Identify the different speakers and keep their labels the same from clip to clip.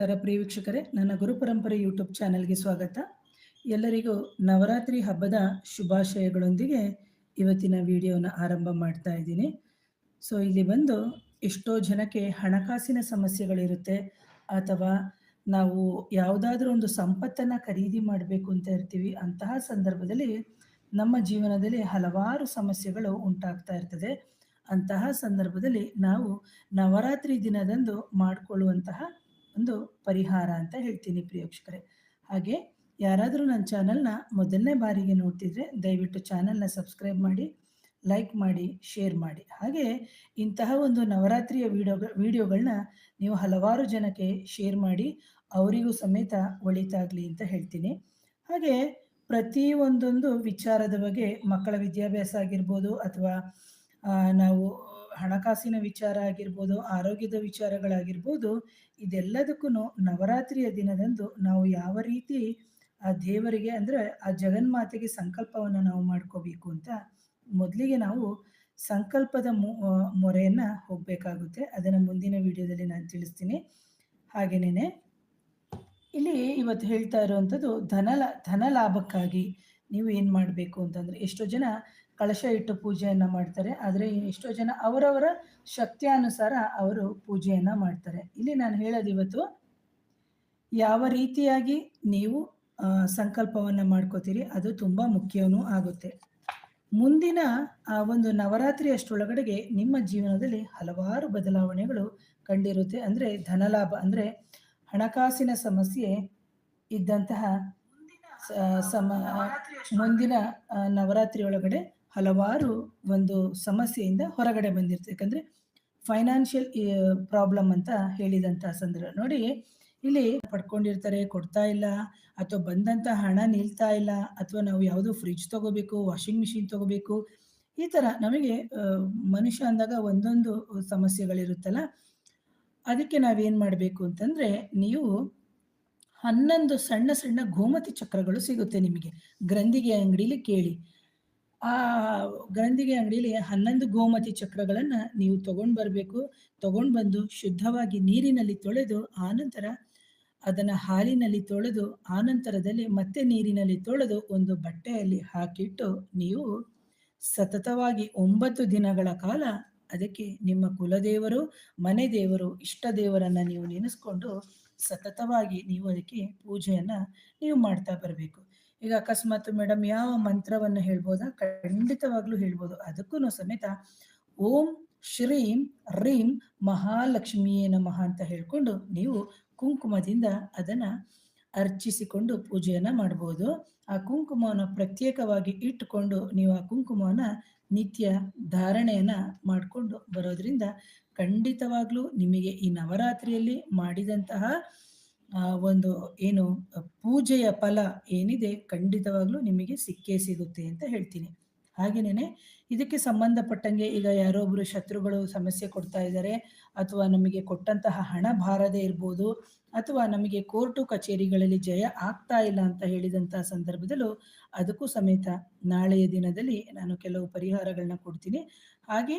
Speaker 1: ಪ್ರಿಯ ವೀಕ್ಷಕರೇ ನನ್ನ ಗುರು ಪರಂಪರೆ ಯೂಟ್ಯೂಬ್ ಚಾನೆಲ್ಗೆ ಸ್ವಾಗತ. ಎಲ್ಲರಿಗೂ ನವರಾತ್ರಿ ಹಬ್ಬದ ಶುಭಾಶಯಗಳೊಂದಿಗೆ ಇವತ್ತಿನ ವಿಡಿಯೋನ ಆರಂಭ ಮಾಡ್ತಾ ಇದ್ದೀನಿ. ಸೊ ಇಲ್ಲಿ ಬಂದು ಎಷ್ಟೋ ಜನಕ್ಕೆ ಹಣಕಾಸಿನ ಸಮಸ್ಯೆಗಳಿರುತ್ತೆ ಅಥವಾ ನಾವು ಯಾವುದಾದ್ರೂ ಒಂದು ಸಂಪತ್ತನ್ನು ಖರೀದಿ ಮಾಡಬೇಕು ಅಂತ ಇರ್ತೀವಿ ಅಂತಹ ಸಂದರ್ಭದಲ್ಲಿ ನಮ್ಮ ಜೀವನದಲ್ಲಿ ಹಲವಾರು ಸಮಸ್ಯೆಗಳು ಉಂಟಾಗ್ತಾ ಇರ್ತದೆ. ಅಂತಹ ಸಂದರ್ಭದಲ್ಲಿ ನಾವು ನವರಾತ್ರಿ ದಿನದಂದು ಮಾಡಿಕೊಳ್ಳುವಂತಹ ಒಂದು ಪರಿಹಾರ ಅಂತ ಹೇಳ್ತೀನಿ ಪ್ರಿಯೋಕ್ಷಕರೇ. ಹಾಗೆ ಯಾರಾದರೂ ನನ್ನ ಚಾನಲ್ನ ಮೊದಲನೇ ಬಾರಿಗೆ ನೋಡ್ತಿದ್ರೆ ದಯವಿಟ್ಟು ಚಾನಲ್ನ ಸಬ್ಸ್ಕ್ರೈಬ್ ಮಾಡಿ ಲೈಕ್ ಮಾಡಿ ಶೇರ್ ಮಾಡಿ. ಹಾಗೆ ಇಂತಹ ಒಂದು ನವರಾತ್ರಿಯ ವಿಡಿಯೋ ವಿಡಿಯೋಗಳನ್ನ ನೀವು ಹಲವಾರು ಜನಕ್ಕೆ ಶೇರ್ ಮಾಡಿ ಅವರಿಗೂ ಸಮೇತ ಒಳಿತಾಗಲಿ ಅಂತ ಹೇಳ್ತೀನಿ. ಹಾಗೆ ಪ್ರತಿ ಒಂದೊಂದು ವಿಚಾರದ ಬಗ್ಗೆ ಮಕ್ಕಳ ವಿದ್ಯಾಭ್ಯಾಸ ಆಗಿರ್ಬೋದು ಅಥವಾ ನಾವು ಹಣಕಾಸಿನ ವಿಚಾರ ಆಗಿರ್ಬೋದು, ಆರೋಗ್ಯದ ವಿಚಾರಗಳಾಗಿರ್ಬೋದು ಇದೆಲ್ಲದಕ್ಕೂ ನವರಾತ್ರಿಯ ದಿನದಂದು ನಾವು ಯಾವ ರೀತಿ ಆ ದೇವರಿಗೆ ಅಂದರೆ ಆ ಜಗನ್ಮಾತೆಗೆ ಸಂಕಲ್ಪವನ್ನು ನಾವು ಮಾಡ್ಕೋಬೇಕು ಅಂತ ಮೊದಲಿಗೆ ನಾವು ಸಂಕಲ್ಪದ ಮೊರೆಯನ್ನು ಹೋಗಬೇಕಾಗುತ್ತೆ. ಅದನ್ನು ಮುಂದಿನ ವಿಡಿಯೋದಲ್ಲಿ ನಾನು ತಿಳಿಸ್ತೀನಿ. ಹಾಗೆಯೇ ಇಲ್ಲಿ ಇವತ್ತು ಹೇಳ್ತಾ ಇರುವಂಥದ್ದು ಧನ ಧನ ಲಾಭಕ್ಕಾಗಿ ನೀವು ಏನು ಮಾಡಬೇಕು ಅಂತಂದರೆ ಎಷ್ಟೋ ಜನ ಕಳಶ ಇಟ್ಟು ಪೂಜೆಯನ್ನು ಮಾಡ್ತಾರೆ. ಆದರೆ ಎಷ್ಟೋ ಜನ ಅವರವರ ಶಕ್ತಿಯಾನುಸಾರ ಅವರು ಪೂಜೆಯನ್ನು ಮಾಡ್ತಾರೆ. ಇಲ್ಲಿ ನಾನು ಹೇಳೋದು ಇವತ್ತು, ಯಾವ ರೀತಿಯಾಗಿ ನೀವು ಸಂಕಲ್ಪವನ್ನು ಮಾಡ್ಕೋತೀರಿ ಅದು ತುಂಬ ಮುಖ್ಯವೂ ಆಗುತ್ತೆ. ಮುಂದಿನ ಆ ಒಂದು ನವರಾತ್ರಿ ಅಷ್ಟರೊಳಗಡೆಗೆ ನಿಮ್ಮ ಜೀವನದಲ್ಲಿ ಹಲವಾರು ಬದಲಾವಣೆಗಳು ಕಂಡಿರುತ್ತೆ. ಅಂದರೆ ಧನಲಾಭ, ಅಂದರೆ ಹಣಕಾಸಿನ ಸಮಸ್ಯೆ ಇದ್ದಂತಹ ಸಮ ಮುಂದಿನ ನವರಾತ್ರಿ ಒಳಗಡೆ ಹಲವಾರು ಒಂದು ಸಮಸ್ಯೆಯಿಂದ ಹೊರಗಡೆ ಬಂದಿರ್ತದೆ ಯಾಕಂದರೆ ಫೈನಾನ್ಷಿಯಲ್ ಪ್ರಾಬ್ಲಮ್ ಅಂತ ಹೇಳಿದಂಥ ಸಂದರ್ಭ. ನೋಡಿ, ಇಲ್ಲಿ ಪಡ್ಕೊಂಡಿರ್ತಾರೆ, ಕೊಡ್ತಾ ಇಲ್ಲ, ಅಥವಾ ಬಂದಂಥ ಹಣ ನಿಲ್ತಾ ಇಲ್ಲ, ಅಥವಾ ನಾವು ಯಾವುದೋ ಫ್ರಿಜ್ ತಗೋಬೇಕು ವಾಷಿಂಗ್ ಮಿಷಿನ್ ತಗೋಬೇಕು, ಈ ಥರ ನಮಗೆ ಮನುಷ್ಯ ಅಂದಾಗ ಒಂದೊಂದು ಸಮಸ್ಯೆಗಳಿರುತ್ತಲ್ಲ, ಅದಕ್ಕೆ ನಾವೇನು ಮಾಡಬೇಕು ಅಂತಂದರೆ, ನೀವು ಹನ್ನೊಂದು ಸಣ್ಣ ಸಣ್ಣ ಗೋಮತಿ ಚಕ್ರಗಳು ಸಿಗುತ್ತೆ ನಿಮಗೆ. ಗ್ರಂಥಿಗೆ ಅಂಗಡಿಲಿ ಕೇಳಿ. ಆ ಗ್ರಂಥಿಗೆ ಅಂಗಡಿಲಿ ಹನ್ನೊಂದು ಗೋಮತಿ ಚಕ್ರಗಳನ್ನು ನೀವು ತಗೊಂಡು ಬರಬೇಕು. ತಗೊಂಡು ಬಂದು ಶುದ್ಧವಾಗಿ ನೀರಿನಲ್ಲಿ ತೊಳೆದು ಆನಂತರ ಅದನ್ನು ಹಾಲಿನಲ್ಲಿ ತೊಳೆದು ಆನಂತರದಲ್ಲಿ ಮತ್ತೆ ನೀರಿನಲ್ಲಿ ತೊಳೆದು ಒಂದು ಬಟ್ಟೆಯಲ್ಲಿ ಹಾಕಿಟ್ಟು ನೀವು ಸತತವಾಗಿ ಒಂಬತ್ತು ದಿನಗಳ ಕಾಲ ಅದಕ್ಕೆ ನಿಮ್ಮ ಕುಲದೇವರು, ಮನೆ ದೇವರು, ಇಷ್ಟ ದೇವರನ್ನ ನೀವು ನೆನೆಸ್ಕೊಂಡು ಸತತವಾಗಿ ನೀವು ಅದಕ್ಕೆ ಪೂಜೆಯನ್ನ ನೀವು ಮಾಡ್ತಾ ಬರಬೇಕು. ಈಗ ಅಕಸ್ಮಾತ್ ಮೇಡಮ್ ಯಾವ ಮಂತ್ರವನ್ನು ಹೇಳ್ಬೋದಾ? ಖಂಡಿತವಾಗ್ಲೂ ಹೇಳ್ಬೋದು. ಅದಕ್ಕೂ ಸಮೇತ ಓಂ ಶ್ರೀಂ ರೀಂ ಮಹಾಲಕ್ಷ್ಮಿಯೇ ನಮಃ ಅಂತ ಹೇಳ್ಕೊಂಡು ನೀವು ಕುಂಕುಮದಿಂದ ಅದನ್ನ ಅರ್ಚಿಸಿಕೊಂಡು ಪೂಜೆಯನ್ನ ಮಾಡ್ಬೋದು. ಆ ಕುಂಕುಮವನ್ನು ಪ್ರತ್ಯೇಕವಾಗಿ ಇಟ್ಟುಕೊಂಡು ನೀವು ಆ ಕುಂಕುಮವನ್ನ ನಿತ್ಯ ಧಾರಣೆಯನ್ನ ಮಾಡಿಕೊಂಡು ಬರೋದ್ರಿಂದ ಖಂಡಿತವಾಗ್ಲೂ ನಿಮಗೆ ಈ ನವರಾತ್ರಿಯಲ್ಲಿ ಮಾಡಿದಂತಹ ಒಂದು ಏನು, ಪೂಜೆಯ ಫಲ ಏನಿದೆ ಖಂಡಿತವಾಗ್ಲೂ ನಿಮಗೆ ಸಿಕ್ಕೇ ಸಿಗುತ್ತೆ ಅಂತ ಹೇಳ್ತೀನಿ. ಹಾಗೇನೆ ಇದಕ್ಕೆ ಸಂಬಂಧಪಟ್ಟಂಗೆ ಈಗ ಯಾರೋ ಒಬ್ರು ಶತ್ರುಗಳು ಸಮಸ್ಯೆ ಕೊಡ್ತಾ ಇದ್ದಾರೆ, ಅಥವಾ ನಮಗೆ ಕೊಟ್ಟಂತಹ ಹಣ ಬಾರದೇ ಇರ್ಬೋದು, ಅಥವಾ ನಮಗೆ ಕೋರ್ಟು ಕಚೇರಿಗಳಲ್ಲಿ ಜಯ ಆಗ್ತಾ ಇಲ್ಲ ಅಂತ ಹೇಳಿದಂತಹ ಸಂದರ್ಭದಲ್ಲೂ ಅದಕ್ಕೂ ಸಮೇತ ನಾಳೆಯ ದಿನದಲ್ಲಿ ನಾನು ಕೆಲವು ಪರಿಹಾರಗಳನ್ನ ಕೊಡ್ತೀನಿ. ಹಾಗೆ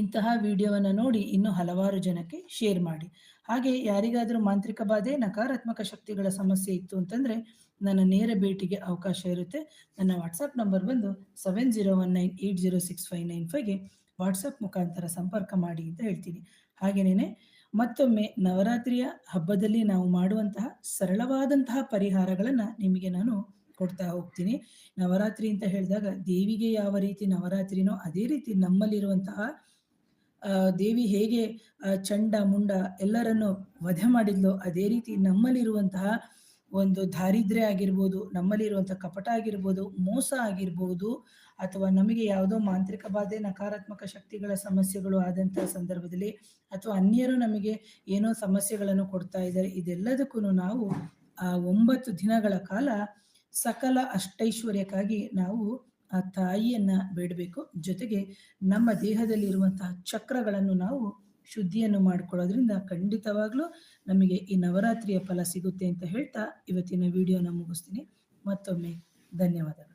Speaker 1: ಇಂತಹ ವಿಡಿಯೋವನ್ನು ನೋಡಿ ಇನ್ನೂ ಹಲವಾರು ಜನಕ್ಕೆ ಶೇರ್ ಮಾಡಿ. ಹಾಗೆ ಯಾರಿಗಾದರೂ ಮಾಂತ್ರಿಕ ಬಾಧೆ, ನಕಾರಾತ್ಮಕ ಶಕ್ತಿಗಳ ಸಮಸ್ಯೆ ಇತ್ತು ಅಂತಂದರೆ ನನ್ನ ನೇರ ಭೇಟಿಗೆ ಅವಕಾಶ ಇರುತ್ತೆ. ನನ್ನ ವಾಟ್ಸಪ್ ನಂಬರ್ ಬಂದು seven zero one nine eight zero six five nine ಫೈವ್ಗೆ WhatsApp ಮುಖಾಂತರ ಸಂಪರ್ಕ ಮಾಡಿ ಅಂತ ಹೇಳ್ತೀನಿ. ಹಾಗೆಯೇ ಮತ್ತೊಮ್ಮೆ ನವರಾತ್ರಿಯ ಹಬ್ಬದಲ್ಲಿ ನಾವು ಮಾಡುವಂತಹ ಸರಳವಾದಂತಹ ಪರಿಹಾರಗಳನ್ನು ನಿಮಗೆ ನಾನು ಕೊಡ್ತಾ ಹೋಗ್ತೀನಿ. ನವರಾತ್ರಿ ಅಂತ ಹೇಳಿದಾಗ ದೇವಿಗೆ ಯಾವ ರೀತಿ ನವರಾತ್ರಿನೋ ಅದೇ ರೀತಿ ನಮ್ಮಲ್ಲಿರುವಂತಹ ದೇವಿ ಹೇಗೆ ಚಂಡ, ಮುಂಡ ಎಲ್ಲರನ್ನು ವಧೆ ಮಾಡಿದ್ಲು ಅದೇ ರೀತಿ ನಮ್ಮಲ್ಲಿರುವಂತಹ ಒಂದು ದಾರಿದ್ರ್ಯ ಆಗಿರ್ಬೋದು ನಮ್ಮಲ್ಲಿರುವಂತಹ ಕಪಟ ಆಗಿರ್ಬೋದು, ಮೋಸ ಆಗಿರ್ಬೋದು, ಅಥವಾ ನಮಗೆ ಯಾವುದೋ ಮಾಂತ್ರಿಕ ಬಾಧೆ, ನಕಾರಾತ್ಮಕ ಶಕ್ತಿಗಳ ಸಮಸ್ಯೆಗಳು ಆದಂತಹ ಸಂದರ್ಭದಲ್ಲಿ ಅಥವಾ ಅನ್ಯರು ನಮಗೆ ಏನೋ ಸಮಸ್ಯೆಗಳನ್ನು ಕೊಡ್ತಾ ಇದ್ದಾರೆ, ಇದೆಲ್ಲದಕ್ಕೂ ನಾವು ಆ, ಒಂಬತ್ತು ದಿನಗಳ ಕಾಲ ಸಕಲ ಅಷ್ಟೈಶ್ವರ್ಯಕ್ಕಾಗಿ ನಾವು ಆ ತಾಯಿಯನ್ನ ಬೇಡಬೇಕು. ಜೊತೆಗೆ ನಮ್ಮ ದೇಹದಲ್ಲಿರುವಂತಹ ಚಕ್ರಗಳನ್ನು ನಾವು ಶುದ್ಧಿಯನ್ನು ಮಾಡ್ಕೊಳ್ಳೋದ್ರಿಂದ ಖಂಡಿತವಾಗ್ಲೂ ನಮಗೆ ಈ ನವರಾತ್ರಿಯ ಫಲ ಸಿಗುತ್ತೆ ಅಂತ ಹೇಳ್ತಾ ಇವತ್ತಿನ ವಿಡಿಯೋನ ಮುಗಿಸ್ತೀನಿ. ಮತ್ತೊಮ್ಮೆ ಧನ್ಯವಾದಗಳು.